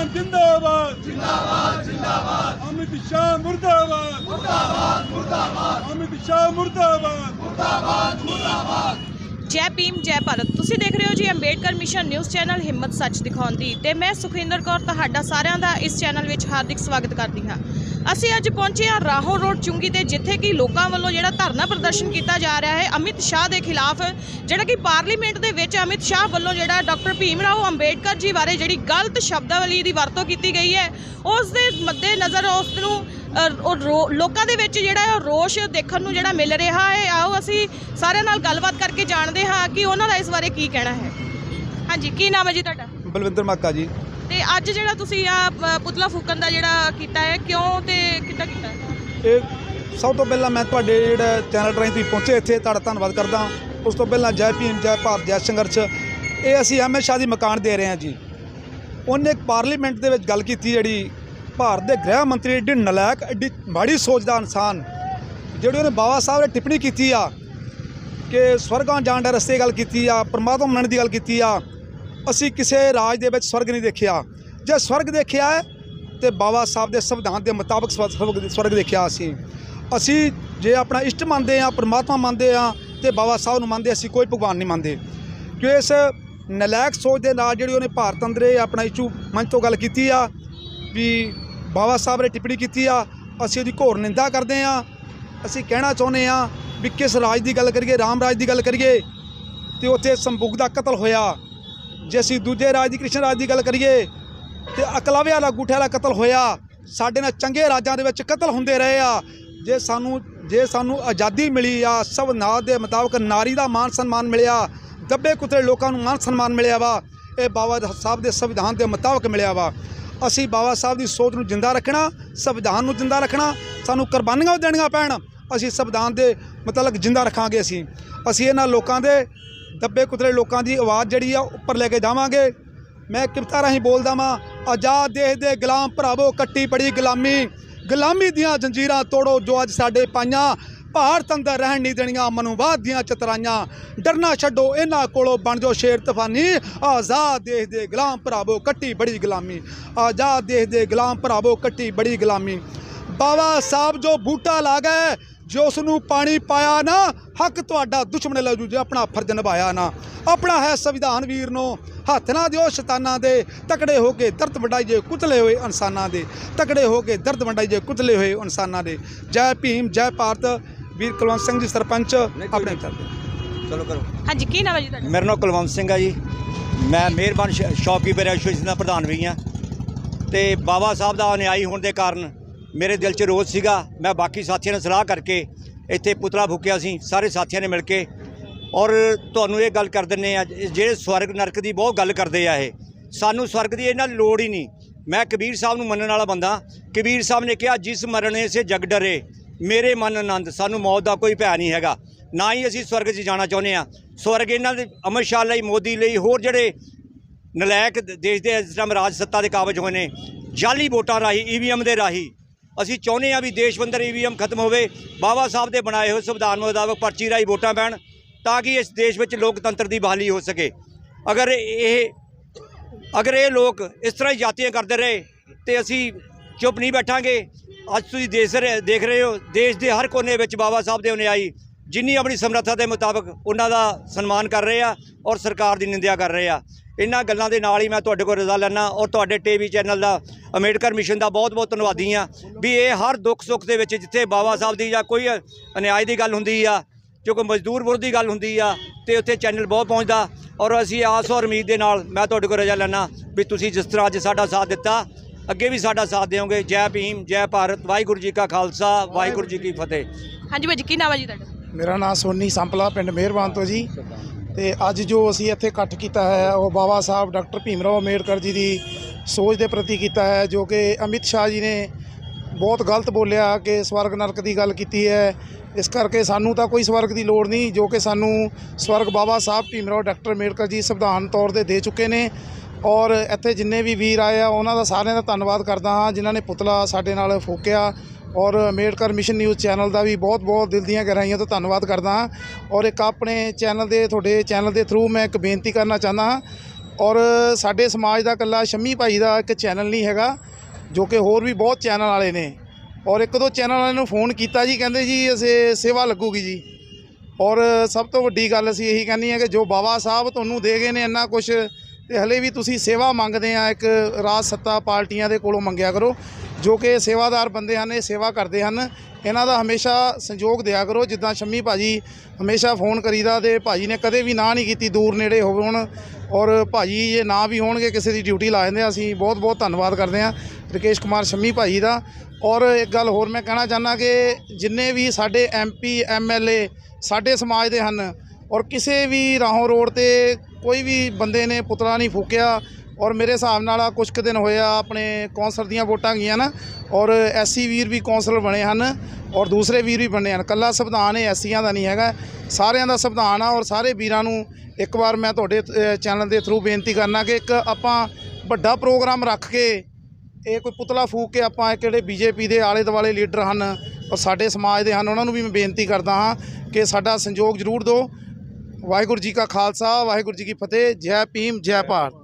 ਸੰਵਿਧਾਨ ਜਿੰਦਾਬਾਦ ਜਿੰਦਾਬਾਦ ਜਿੰਦਾਬਾਦ ਅਮਿਤ ਸ਼ਾਹ ਮੁਰਦਾਬਾਦ ਮੁਰਦਾਬਾਦ ਮੁਰਦਾਬਾਦ ਅਮਿਤ ਸ਼ਾਹ ਮੁਰਦਾਬਾਦ ਜੈ ਭੀਮ, ਜੈ ਭਾਰਤ। ਤੁਸੀਂ ਦੇਖ ਰਹੇ ਹੋ ਜੀ ਅੰਬੇਡਕਰ ਮਿਸ਼ਨ ਨਿਊਜ਼ ਚੈਨਲ ਹਿੰਮਤ ਸੱਚ ਦਿਖਾਉਣ ਦੀ ਤੇ ਮੈਂ ਸੁਖਿੰਦਰ ਕੌਰ ਤੁਹਾਡਾ ਸਾਰਿਆਂ ਦਾ ਇਸ ਚੈਨਲ ਵਿੱਚ ਹਾਰਦਿਕ ਸਵਾਗਤ ਕਰਦੀ ਹਾਂ। ਅਸੀਂ ਅੱਜ ਪਹੁੰਚੇ ਹਾਂ ਰਾਹੋਂ ਰੋਡ ਚੁੰਗੀ ਤੇ ਜਿੱਥੇ ਕਿ ਲੋਕਾਂ ਵੱਲੋਂ ਜਿਹੜਾ ਧਰਨਾ ਪ੍ਰਦਰਸ਼ਨ ਕੀਤਾ ਜਾ ਰਿਹਾ ਹੈ ਅਮਿਤ ਸ਼ਾਹ ਦੇ ਖਿਲਾਫ, ਜਿਹੜਾ ਕਿ ਪਾਰਲੀਮੈਂਟ ਦੇ ਵਿੱਚ ਅਮਿਤ ਸ਼ਾਹ ਵੱਲੋਂ ਜਿਹੜਾ ਡਾਕਟਰ ਭੀਮ ਰਾਓ ਅੰਬੇਡਕਰ ਜੀ ਬਾਰੇ ਜਿਹੜੀ ਗਲਤ ਸ਼ਬਦਾਵਲੀ ਦੀ ਵਰਤੋਂ ਕੀਤੀ ਗਈ ਹੈ, ਉਸ ਦੇ ਮੱਦੇ ਨਜ਼ਰ ਉਸ ਨੂੰ ਉਹ ਲੋਕਾਂ ਦੇ ਵਿੱਚ ਜਿਹੜਾ ਹੈ ਉਹ ਰੋਸ਼ ਦੇਖਣ ਨੂੰ ਜਿਹੜਾ ਮਿਲ ਰਿਹਾ ਹੈ। ਆਓ ਅਸੀਂ ਸਾਰਿਆਂ ਨਾਲ ਗੱਲਬਾਤ ਕਰਕੇ ਜਾਣਦੇ ਹਾਂ ਕਿ ਉਹਨਾਂ ਦਾ ਇਸ ਬਾਰੇ ਕੀ ਕਹਿਣਾ ਹੈ। ਹਾਂਜੀ ਕੀ ਨਾਮ ਹੈ ਜੀ ਤੁਹਾਡਾ? ਬਲਵਿੰਦਰ ਮਾਕਾ ਜੀ। ਤੇ ਅੱਜ ਜਿਹੜਾ ਤੁਸੀਂ ਆ ਪੁਤਲਾ ਫੂਕਣ ਦਾ ਜਿਹੜਾ ਕੀਤਾ ਹੈ ਕਿਉਂ ਤੇ ਕਿੱਦਾਂ ਕੀਤਾ? ਇਹ ਸਭ ਤੋਂ ਪਹਿਲਾਂ ਮੈਂ ਤੁਹਾਡੇ ਜਿਹੜਾ ਚੈਨਲ ਰਾਹੀਂ ਤੁਸੀਂ ਪਹੁੰਚੇ ਇੱਥੇ ਤੁਹਾਡਾ ਧੰਨਵਾਦ ਕਰਦਾ। ਉਸ ਤੋਂ ਪਹਿਲਾਂ ਜੈ ਭੀਮ ਜੈ ਭਾਰਤ ਜੈ ਸੰਘਰਸ਼ ਇਹ ਅਸੀਂ ਅਹਿਮਦ ਸ਼ਾਹ ਦੀ ਮਕਾਨ ਦੇ ਰਹੇ ਹਾਂ ਜੀ। ਉਹਨੇ ਪਾਰਲੀਮੈਂਟ ਦੇ ਵਿੱਚ ਗੱਲ ਕੀਤੀ ਜਿਹੜੀ ਭਾਰਤ ਦੇ ਗ੍ਰਹਿ ਮੰਤਰੀ ਐਡੀ ਨਲਾਇਕ ਐਡੀ ਮਾੜੀ ਸੋਚ ਦਾ ਇਨਸਾਨ, ਜਿਹੜੇ ਉਹਨੇ ਬਾਬਾ ਸਾਹਿਬ ਨੇ ਟਿੱਪਣੀ ਕੀਤੀ ਆ, ਕਿ ਸਵਰਗਾਂ ਜਾਣ ਦੇ ਰਸਤੇ ਗੱਲ ਕੀਤੀ ਆ, ਪਰਮਾਤਮਾ ਮੰਨਣ ਦੀ ਗੱਲ ਕੀਤੀ ਆ, ਅਸੀਂ ਕਿਸੇ ਰਾਜ ਦੇ ਵਿੱਚ ਸਵਰਗ ਨਹੀਂ ਦੇਖਿਆ। ਜੇ ਸਵਰਗ ਦੇਖਿਆ ਹੈ, ਤੇ ਬਾਬਾ ਸਾਹਿਬ ਦੇ ਸੰਵਿਧਾਨ ਦੇ ਮੁਤਾਬਕ ਸਵਰਗ ਸਵਰਗ ਦੇਖਿਆ ਅਸੀਂ। ਅਸੀਂ ਜੇ ਆਪਣਾ ਇਸ਼ਟ ਮੰਨਦੇ ਆ ਪਰਮਾਤਮਾ ਮੰਨਦੇ ਆ ਤੇ ਬਾਬਾ ਸਾਹਿਬ ਨੂੰ ਮੰਨਦੇ, ਅਸੀਂ ਕੋਈ ਭਗਵਾਨ ਨਹੀਂ ਮੰਨਦੇ। ਕਿ ਇਸ ਨਲਾਇਕ ਸੋਚ ਦੇ ਨਾਲ ਜਿਹੜੀ ਉਹਨੇ ਭਾਰਤ ਅੰਦਰੇ ਆਪਣਾ ਇਸ਼ੂ ਮੰਚ ਤੋਂ ਗੱਲ ਕੀਤੀ ਆ ਵੀ ਬਾਬਾ ਸਾਹਿਬ ਨੇ ਟਿੱਪਣੀ ਕੀਤੀ ਆ, ਅਸੀਂ ਉਹਦੀ ਘੋਰ ਨਿੰਦਾ ਕਰਦੇ ਆ, ਅਸੀਂ ਕਹਿਣਾ ਚਾਹੁੰਦੇ ਆ ਵੀ ਕਿਸ ਰਾਜ ਦੀ ਗੱਲ ਕਰੀਏ, ਰਾਮ ਰਾਜ ਦੀ ਗੱਲ ਕਰੀਏ, ਤੇ ਉੱਥੇ ਸੰਭੂਕ ਦਾ ਕਤਲ ਹੋਇਆ। ਜੇ ਅਸੀਂ ਦੂਜੇ ਰਾਜ ਦੀ, ਕ੍ਰਿਸ਼ਨ ਰਾਜ ਦੀ ਗੱਲ ਕਰੀਏ, ਤੇ ਅਕਲਾਵਿਆ ਦਾ ਗੂਠੇ ਦਾ ਕਤਲ ਹੋਇਆ। ਸਾਡੇ ਨਾਲ ਚੰਗੇ ਰਾਜਾਂ ਦੇ ਵਿੱਚ ਕਤਲ ਹੁੰਦੇ ਰਹੇ ਆ। ਜੇ ਸਾਨੂੰ ਜੇ ਸਾਨੂੰ ਆਜ਼ਾਦੀ ਮਿਲੀ ਆ ਸੰਵਿਧਾਨ ਦੇ ਮੁਤਾਬਕ ਨਾਰੀ ਦਾ ਮਾਨ ਸਨਮਾਨ ਮਿਲਿਆ, ਦੱਬੇ ਕੁਤਰੇ ਲੋਕਾਂ ਨੂੰ ਮਾਨ ਸਨਮਾਨ ਮਿਲਿਆ ਵਾ, ਇਹ ਬਾਬਾ ਸਾਹਿਬ ਦੇ ਸੰਵਿਧਾਨ ਦੇ ਮੁਤਾਬਕ ਮਿਲਿਆ ਵਾ। ਅਸੀਂ ਬਾਬਾ ਸਾਹਿਬ ਦੀ ਸੋਚ ਨੂੰ ਜਿੰਦਾ ਰੱਖਣਾ, ਸੰਵਿਧਾਨ ਨੂੰ ਜਿੰਦਾ ਰੱਖਣਾ, ਸਾਨੂੰ ਕੁਰਬਾਨੀਆਂ ਵੀ ਦੇਣੀਆਂ ਪੈਣ, ਅਸੀਂ ਸੰਵਿਧਾਨ ਦੇ ਮੁਤਲਕ ਜਿੰਦਾ ਰੱਖਾਂਗੇ ਅਸੀਂ। ਅਸੀਂ ਇਹਨਾਂ ਲੋਕਾਂ ਦੇ ਦੱਬੇ ਕੁਤਲੇ ਲੋਕਾਂ ਦੀ ਆਵਾਜ਼ ਜਿਹੜੀ ਆ ਉੱਪਰ ਲੈ ਕੇ ਜਾਵਾਂਗੇ। ਮੈਂ ਕਿਰਤਾ ਰਾਹੀਂ ਬੋਲਦਾ ਵਾਂ, ਆਜ਼ਾਦ ਦੇਸ਼ ਦੇ ਗੁਲਾਮ ਭਰਾਵੋ, ਕੱਟੀ ਬੜੀ ਗੁਲਾਮੀ ਗੁਲਾਮੀ ਦੀਆਂ ਜੰਜੀਰਾਂ ਤੋੜੋ ਜੋ ਅੱਜ ਸਾਡੇ ਪਾਈਆਂ ਭਾਰਤ ਅੰਦਰ ਰਹਿਣ ਨਹੀਂ ਦੇਣੀਆਂ ਮਨੂਵਾਦ ਦੀਆਂ ਚਤਰਾਈਆਂ। ਡਰਨਾ ਛੱਡੋ, ਇਹਨਾਂ ਕੋਲੋਂ ਬਣ ਜਾਓ ਸ਼ੇਰ ਤੂਫਾਨੀ। ਆਜ਼ਾਦ ਦੇਸ਼ ਦੇ ਗੁਲਾਮ ਭਰਾਵੋ, ਕੱਟੀ ਬੜੀ ਗੁਲਾਮੀ। ਆਜ਼ਾਦ ਦੇਸ਼ ਦੇ ਗੁਲਾਮ ਭਰਾਵੋ, ਕੱਟੀ ਬੜੀ ਗੁਲਾਮੀ। ਬਾਬਾ ਸਾਹਿਬ ਜੋ ਬੂਟਾ ਲਾ ਗਏ, ਜੋ ਉਸ ਨੂੰ ਪਾਣੀ ਪਾਇਆ ਨਾ, ਹੱਕ ਤੁਹਾਡਾ ਦੁਸ਼ਮਣ ਲੈ ਜੂ ਜੇ ਆਪਣਾ ਫਰਜ਼ ਨਿਭਾਇਆ ਨਾ। ਆਪਣਾ ਹੈ ਸੰਵਿਧਾਨ ਵੀਰ ਨੂੰ, ਹੱਥ ਨਾ ਦਿਓ ਸ਼ੈਤਾਨਾਂ ਦੇ। ਤਕੜੇ ਹੋ ਕੇ ਦਰਦ ਵੰਡਾਈਏ ਕੁਤਲੇ ਹੋਏ ਇਨਸਾਨਾਂ ਦੇ। ਤਕੜੇ ਹੋ ਕੇ ਦਰਦ ਵੰਡਾਈਏ ਕੁਤਲੇ ਹੋਏ ਇਨਸਾਨਾਂ ਦੇ। ਜੈ ਭੀਮ, ਜੈ ਭਾਰਤ। ਵੀਰ ਕੁਲਵੰਤ ਸਿੰਘ ਜੀ ਸਰਪੰਚ ਆਪਣੇ ਚਲੋ ਕਰੋ। ਹਾਂਜੀ ਕੀ ਨਾਮ ਹੈ ਜੀ ਤੁਹਾਡਾ? ਮੇਰਾ ਨਾਮ ਕੁਲਵੰਤ ਸਿੰਘ ਆ ਜੀ। ਮੈਂ ਮਿਹਰਬਾਨ ਸ਼- ਸ਼ੌਪਕੀਪਰ ਐਸੋਸੀਏਸ਼ਨ ਦਾ ਪ੍ਰਧਾਨ ਵੀ ਆ। ਤੇ ਬਾਬਾ ਸਾਹਿਬ ਦਾ ਅਨਿਆਈ ਹੋਣ ਦੇ ਕਾਰਨ ਮੇਰੇ ਦਿਲ 'ਚ ਰੋਸ ਸੀਗਾ। ਮੈਂ ਬਾਕੀ ਸਾਥੀਆਂ ਨਾਲ ਸਲਾਹ ਕਰਕੇ ਇੱਥੇ ਪੁਤਲਾ ਫੂਕਿਆ ਸੀ। ਸਾਰੇ ਸਾਥੀਆਂ ਨੇ ਮਿਲ ਕੇ। ਔਰ ਤੁਹਾਨੂੰ ਇਹ ਗੱਲ ਕਰ ਦਿੰਨੇ ਆ ਜਿਹੜੇ ਸਵਰਗ ਨਰਕ ਦੀ ਬਹੁਤ ਗੱਲ ਕਰਦੇ ਆ ਇਹ। ਸਾਨੂੰ ਸਵਰਗ ਦੀ ਇਹਨਾਂ ਲੋੜ ਹੀ ਨਹੀਂ। ਮੈਂ ਕਬੀਰ ਸਾਹਿਬ ਨੂੰ ਮੰਨਣ ਵਾਲਾ ਬੰਦਾ। ਕਬੀਰ ਸਾਹਿਬ ਨੇ ਕਿਹਾ ਜਿਸ ਮਰਨੇ ਸੇ ਜਗ ਡਰੇ। ਮੇਰੇ ਮਨ ਆਨੰਦ, ਸਾਨੂੰ ਮੌਤ ਦਾ ਕੋਈ ਭੈ ਨਹੀਂ ਹੈਗਾ। ਨਾ ਹੀ ਅਸੀਂ ਸਵਰਗ 'ਚ ਜਾਣਾ ਚਾਹੁੰਦੇ ਆ ਸਵਰਗ ਇਹਨਾਂ ਦੇ ਅਮਰ ਸ਼ਾਹ ਲਈ, ਮੋਦੀ ਲਈ, ਹੋਰ ਜਿਹੜੇ ਨਲਾਇਕ ਦੇਸ਼ ਦੇ ਇਸ ਟਾਈਮ ਰਾਜ ਸੱਤਾ ਦੇ ਕਾਬਜ ਹੋਏ ਨੇ ਜਾਲੀ ਵੋਟਾਂ ਰਾਹੀਂ ਈਵੀਐਮ ਦੇ ਰਾਹੀਂ, ਅਸੀਂ ਚਾਹੁੰਦੇ ਆ ਵੀ ਦੇਸ਼ ਅੰਦਰ ਈਵੀਐਮ ਖਤਮ ਹੋਵੇ, ਬਾਬਾ ਸਾਹਿਬ ਦੇ ਬਣਾਏ ਹੋਏ ਸੰਵਿਧਾਨ ਮੁਤਾਬਕ ਪਰਚੀ ਰਾਹੀਂ ਵੋਟਾਂ ਪੈਣ, ਤਾਂ ਕਿ ਇਸ ਦੇਸ਼ ਵਿੱਚ ਲੋਕਤੰਤਰ ਦੀ ਬਹਾਲੀ ਹੋ ਸਕੇ। ਅਗਰ ਇਹ ਅਗਰ ਇਹ ਲੋਕ ਇਸ ਤਰ੍ਹਾਂ ਹੀ ਜਾਤੀਆਂ ਕਰਦੇ ਰਹੇ, ਤੇ ਅਸੀਂ ਚੁੱਪ ਨਹੀਂ ਬੈਠਾਂਗੇ ਅੱਜ ਤੁਸੀਂ ਦੇਖ ਰਹੇ ਦੇਖ ਰਹੇ ਹੋ, ਦੇਸ਼ ਦੇ ਹਰ ਕੋਨੇ ਵਿੱਚ ਬਾਬਾ ਸਾਹਿਬ ਦੇ ਅਨੁਯਾਈ ਜਿੰਨੀ ਆਪਣੀ ਸਮਰੱਥਾ ਦੇ ਮੁਤਾਬਕ ਉਹਨਾਂ ਦਾ ਸਨਮਾਨ ਕਰ ਰਹੇ ਆ ਔਰ ਸਰਕਾਰ ਦੀ ਨਿੰਦਿਆ ਕਰ ਰਹੇ ਆ। ਇਹਨਾਂ ਗੱਲਾਂ ਦੇ ਨਾਲ ਹੀ ਮੈਂ ਤੁਹਾਡੇ ਕੋਲ ਰਜ਼ਾ ਲੈਣਾ ਔਰ ਤੁਹਾਡੇ ਟੀਵੀ ਚੈਨਲ ਦਾ, ਅੰਬੇਡਕਰ ਮਿਸ਼ਨ ਦਾ ਬਹੁਤ-ਬਹੁਤ ਧੰਨਵਾਦੀ ਆ ਵੀ ਇਹ ਹਰ ਦੁੱਖ ਸੁੱਖ ਦੇ ਵਿੱਚ ਜਿੱਥੇ ਬਾਬਾ ਸਾਹਿਬ ਦੀ ਜਾਂ ਕੋਈ ਅਨਿਆਏ ਦੀ ਗੱਲ ਹੁੰਦੀ ਆ, ਜੋ ਕੋਈ ਮਜ਼ਦੂਰ ਵਿਰੋਧ ਦੀ ਗੱਲ ਹੁੰਦੀ ਆ, ਤੇ ਉੱਥੇ ਚੈਨਲ ਬਹੁਤ ਪਹੁੰਚਦਾ ਔਰ ਅਸੀਂ ਆਸ ਔਰ ਉਮੀਦ ਦੇ ਨਾਲ ਮੈਂ ਤੁਹਾਡੇ ਕੋਲ ਰਜਾ ਲੈਣਾ ਵੀ ਤੁਸੀਂ ਜਿਸ ਤਰ੍ਹਾਂ ਅੱਜ ਸਾਡਾ ਸਾਥ ਦਿੱਤਾ ਅੱਗੇ ਵੀ ਸਾਡਾ ਸਾਥ ਦਿਓਗੇ। ਜੈ ਭੀਮ ਜੈ ਭਾਰਤ। ਵਾਹਿਗੁਰੂ ਜੀ ਕਾ ਖਾਲਸਾ ਵਾਹਿਗੁਰੂ ਜੀ ਕੀ ਫਤਿਹ। ਹਾਂਜੀ ਭਾਜੀ ਕੀ ਨਾਮ ਹੈ ਜੀ ਤੁਹਾਡਾ? ਮੇਰਾ ਨਾਮ ਸੋਨੀ ਸੰਪਲਾ ਪਿੰਡ ਮਿਹਰਬਾਨ ਤੋਂ ਜੀ। ਤੇ ਅੱਜ ਜੋ ਅਸੀਂ ਇੱਥੇ ਇਕੱਠ ਕੀਤਾ ਹੈ ਉਹ ਬਾਬਾ ਸਾਹਿਬ ਡਾਕਟਰ ਭੀਮ ਰਾਓ ਅੰਬੇਡਕਰ ਜੀ ਦੀ ਸੋਚ ਦੇ ਪ੍ਰਤੀ ਕੀਤਾ ਹੈ ਜੋ ਕਿ ਅਮਿਤ ਸ਼ਾਹ ਜੀ ਨੇ ਬਹੁਤ ਗਲਤ ਬੋਲਿਆ ਕਿ ਸਵਰਗ ਨਰਕ ਦੀ ਗੱਲ ਕੀਤੀ ਹੈ। ਇਸ ਕਰਕੇ ਸਾਨੂੰ ਤਾਂ ਕੋਈ ਸਵਰਗ ਦੀ ਲੋੜ ਨਹੀਂ ਜੋ ਕਿ ਸਾਨੂੰ ਸਵਰਗ ਬਾਬਾ ਸਾਹਿਬ ਭੀਮ ਰਾਓ ਡਾਕਟਰ ਅੰਬੇਡਕਰ ਜੀ ਸੰਵਿਧਾਨ ਤੌਰ ਤੇ ਦੇ ਚੁੱਕੇ ਨੇ। ਔਰ ਇੱਥੇ ਜਿੰਨੇ ਵੀ ਵੀਰ ਆਏ ਆ, ਉਹਨਾਂ ਦਾ ਸਾਰਿਆਂ ਦਾ ਧੰਨਵਾਦ ਕਰਦਾ ਹਾਂ, ਜਿਨ੍ਹਾਂ ਨੇ ਪੁਤਲਾ ਸਾਡੇ ਨਾਲ ਫੂਕਿਆ। ਔਰ ਅੰਬੇਡਕਰ ਮਿਸ਼ਨ ਨਿਊਜ਼ ਚੈਨਲ ਦਾ ਵੀ ਬਹੁਤ-ਬਹੁਤ ਦਿਲ ਦੀਆਂ ਗਹਿਰਾਈਆਂ ਤੋਂ ਧੰਨਵਾਦ ਕਰਦਾ ਹਾਂ। ਔਰ ਇੱਕ ਆਪਣੇ ਚੈਨਲ ਦੇ, ਤੁਹਾਡੇ ਚੈਨਲ ਦੇ ਥਰੂ ਮੈਂ ਇੱਕ ਬੇਨਤੀ ਕਰਨਾ ਚਾਹੁੰਦਾ ਹਾਂ। ਔਰ ਸਾਡੇ ਸਮਾਜ ਦਾ ਇਕੱਲਾ ਸ਼ੰਮੀ ਭਾਈ ਦਾ ਇੱਕ ਚੈਨਲ ਨਹੀਂ ਹੈਗਾ, ਜੋ ਕਿ ਹੋਰ ਵੀ ਬਹੁਤ ਚੈਨਲ ਵਾਲੇ ਨੇ। ਔਰ ਇੱਕ ਦੋ ਚੈਨਲ ਵਾਲਿਆਂ ਨੂੰ ਫੋਨ ਕੀਤਾ ਜੀ, ਕਹਿੰਦੇ ਜੀ, ਅਸੀਂ ਸੇਵਾ ਲੱਗੂਗੀ ਜੀ। ਔਰ ਸਭ ਤੋਂ ਵੱਡੀ ਗੱਲ ਅਸੀਂ ਇਹੀ ਕਹਿੰਦੀ ਹੈ ਕਿ ਜੋ ਬਾਬਾ ਸਾਹਿਬ ਤੁਹਾਨੂੰ ਦੇ ਗਏ ਨੇ ਇੰਨਾ ਕੁਝ ਤੇ ਹਲੇ ਵੀ ਤੁਸੀਂ ਸੇਵਾ ਮੰਗਦੇ ਆ, ਇੱਕ ਰਾਜ ਸੱਤਾ ਪਾਰਟੀਆਂ ਦੇ ਕੋਲੋਂ ਮੰਗਿਆ ਕਰੋ, ਜੋ ਕਿ ਸੇਵਾਦਾਰ ਬੰਦੇ ਹਨ, ਇਹ ਸੇਵਾ ਕਰਦੇ ਹਨ। ਇਹਨਾਂ ਦਾ ਹਮੇਸ਼ਾ ਸੰਯੋਗ ਦਿਆ ਕਰੋ, ਜਿੱਦਾਂ ਸ਼ੰਮੀ ਭਾਜੀ ਹਮੇਸ਼ਾ ਫੋਨ ਕਰੀਦਾ ਤੇ ਭਾਜੀ ਨੇ ਕਦੇ ਵੀ ਨਾ ਨਹੀਂ ਕੀਤੀ, ਦੂਰ ਨੇੜੇ ਹੋਣ ਹੁਣ ਔਰ ਭਾਜੀ ਜੇ ਨਾ ਵੀ ਹੋਣਗੇ, ਕਿਸੇ ਦੀ ਡਿਊਟੀ ਲਾ ਜਾਂਦੇ ਆ, ਅਸੀਂ ਬਹੁਤ ਬਹੁਤ ਧੰਨਵਾਦ ਕਰਦੇ ਹਾਂ ਰਕੇਸ਼ ਕੁਮਾਰ ਸ਼ੰਮੀ ਭਾਜੀ ਦਾ। ਔਰ ਇੱਕ ਗੱਲ ਹੋਰ ਮੈਂ ਕਹਿਣਾ ਚਾਹੁੰਦਾ ਕਿ ਜਿੰਨੇ ਵੀ ਸਾਡੇ ਐਮਪੀ ਐਮਐਲਏ ਸਾਡੇ ਸਮਾਜ ਦੇ ਹਨ, ਔਰ ਕਿਸੇ ਵੀ ਰਾਹੋਂ ਰੋਡ ਤੇ ਕੋਈ ਵੀ ਬੰਦੇ ਨੇ ਪੁਤਲਾ ਨਹੀਂ ਫੂਕਿਆ ਔਰ ਮੇਰੇ ਹਿਸਾਬ ਨਾਲ ਆ ਕੁਝ ਕੁ ਦਿਨ ਹੋਇਆ ਆਪਣੇ ਕੌਂਸਲ ਦੀਆਂ ਵੋਟਾਂ ਗਈਆਂ ਨਾ ਔਰ ਐਸਸੀ ਵੀਰ ਵੀ ਕੌਂਸਲਰ ਬਣੇ ਹਨ ਔਰ ਦੂਸਰੇ ਵੀਰ ਵੀ ਬਣੇ ਹਨ। ਕੱਲਾ ਸੰਵਿਧਾਨ ਇਹ ਐਸੀਆਂ ਦਾ ਨਹੀਂ ਹੈਗਾ, ਸਾਰਿਆਂ ਦਾ ਸੰਵਿਧਾਨ ਆ ਔਰ ਸਾਰੇ ਵੀਰਾਂ ਨੂੰ ਇੱਕ ਵਾਰ ਮੈਂ ਤੁਹਾਡੇ ਚੈਨਲ ਦੇ ਥਰੂ ਬੇਨਤੀ ਕਰਨਾ ਕਿ ਇੱਕ ਆਪਾਂ ਵੱਡਾ ਪ੍ਰੋਗਰਾਮ ਰੱਖ ਕੇ ਇਹ ਕੋਈ ਪੁਤਲਾ ਫੂਕ ਕੇ ਆਪਾਂ ਇਹ ਕਿਹੜੇ ਬੀਜੇਪੀ ਦੇ ਆਲੇ ਦੁਆਲੇ ਲੀਡਰ ਹਨ ਔਰ ਸਾਡੇ ਸਮਾਜ ਦੇ ਹਨ, ਉਹਨਾਂ ਨੂੰ ਵੀ ਮੈਂ ਬੇਨਤੀ ਕਰਦਾ ਹਾਂ ਕਿ ਸਾਡਾ ਸੰਯੋਗ ਜ਼ਰੂਰ ਦਿਓ। ਵਾਹਿਗੁਰੂ ਜੀ ਕਾ ਖਾਲਸਾ ਵਾਹਿਗੁਰੂ ਜੀ ਕੀ ਫਤਿਹ ਜੈ ਭੀਮ ਜੈ ਭਾਰਤ।